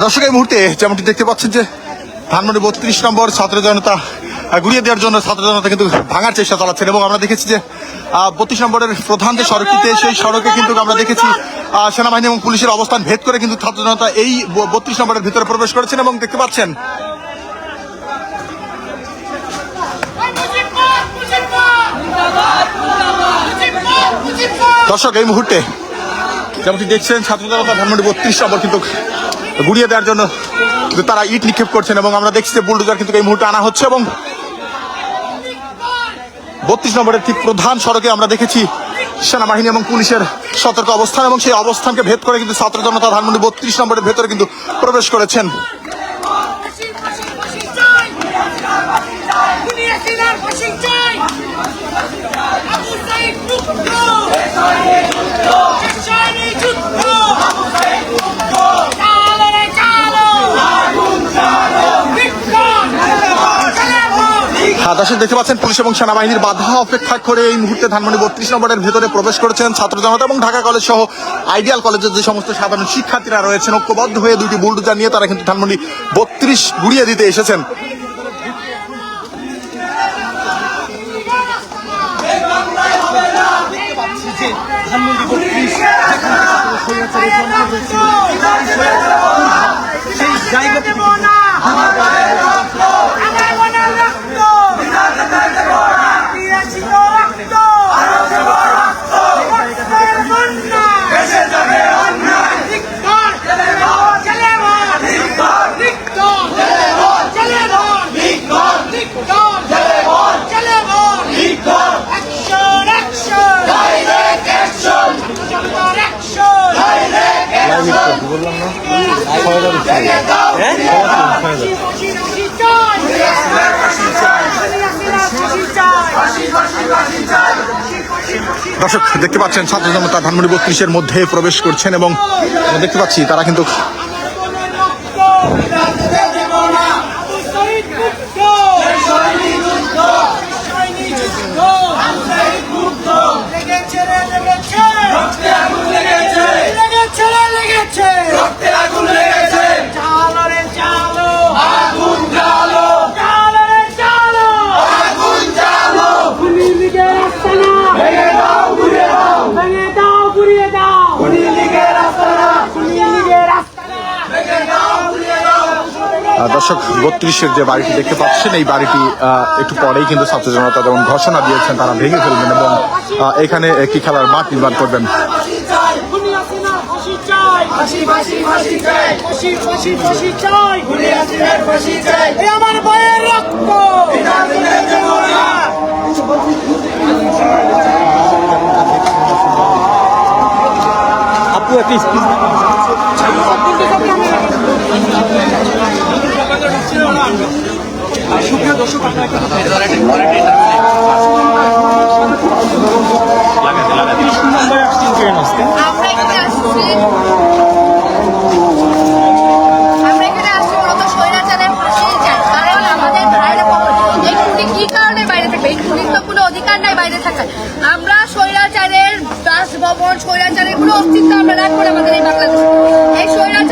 দর্শক এই মুহূর্তে যেমনটি দেখতে পাচ্ছেন যে ধানমন্ডি বত্রিশ নম্বর ছাত্র জনতা গুড়িয়ে দেওয়ার জন্য ছাত্র জনতা কিন্তু ভাঙার চেষ্টা চালাচ্ছেন এবং আমরা দেখেছি যে বত্রিশ নম্বরের প্রধান যে সড়কটিতে সেই সড়কে কিন্তু আমরা দেখেছি সেনাবাহিনী এবং পুলিশের অবস্থান ভেদ করে কিন্তু ছাত্র জনতা এই বত্রিশ নম্বরের ভিতরে প্রবেশ করেছেন এবং দেখতে পাচ্ছেন দর্শক এই মুহূর্তে যেমনটি দেখছেন ছাত্র জনতা ধানমন্ডি বত্রিশ নম্বর কিন্তু গুড়িয়ে দেওয়ার জন্য কিন্তু তারা ইট নিক্ষেপ করছেন এবং আমরা দেখছি যে বুলডোজার কিন্তু এই মুহূর্তে আনা হচ্ছে এবং বত্রিশ নম্বরের ঠিক প্রধান সড়কে আমরা দেখেছি সেনাবাহিনী এবং পুলিশের সতর্ক অবস্থান এবং সেই অবস্থানকে ভেদ করে কিন্তু ছাত্র জনতা ধানমন্ডি বত্রিশ নম্বরের ভেতরে কিন্তু প্রবেশ করেছেন। দর্শক দেখতে পাচ্ছেন পুলিশ এবং সেনাবাহিনীর বাধা অপেক্ষা করে এই মুহূর্তে ধানমন্ডি বত্রিশ নম্বরের ভেতরে প্রবেশ করেছেন ছাত্র জনতা এবং ঢাকা কলেজ সহ আইডিয়াল কলেজের যে সমস্ত সাধারণ শিক্ষার্থীরা রয়েছেন ঐক্যবদ্ধ হয়ে দুটি বুলডোজার নিয়ে তারা কিন্তু ধানমন্ডি বত্রিশ গুড়িয়ে দিতে এসেছেন সেই দর্শক, দেখতে পাচ্ছেন ছাত্র জনতা ধানমন্ডি বত্রিশের মধ্যে প্রবেশ করছেন এবং দেখতে পাচ্ছি তারা কিন্তু চালো রে চালো। আগুন চালো চালো রে চালো। আগুন চালো খুনি লিগের আস্তানা ভেঙে দাও ঘুরিয়ে দাও। ভেঙে দাও ঘুরিয়ে দাও। খুনি লিগের আস্তানা খুনি লিগের আস্তানা ভেঙে দাও ঘুরিয়ে দাও। দর্শক বত্রিশের যে বাড়িটি দেখতে পাচ্ছেন এই বাড়িটি আহ, একটু পরেই কিন্তু ছাত্র জনতা যেমন ঘোষণা দিয়েছেন তারা ভেঙে ফেলবেন এবং এখানে একটি খেলার মাঠ নির্মাণ করবেন। চাই। ফাঁসি ফাঁসি ফাঁসি চাই। ফাঁসি ফাঁসি ফাঁসি চাই। খুনি আসিনা ফাঁসি চাই। এ আমার ভাইয়ের রক্ত। আপু একটা স্পিচ আমরা এখানে আসছি। দরকার নাই বাইরে থাকার আমরা স্বৈরাচারের বাসভবন স্বৈরাচারের কোনো অস্তিত্ব আমরা রাখব আমাদের এই বাংলাদেশে। এই স্বৈরাচার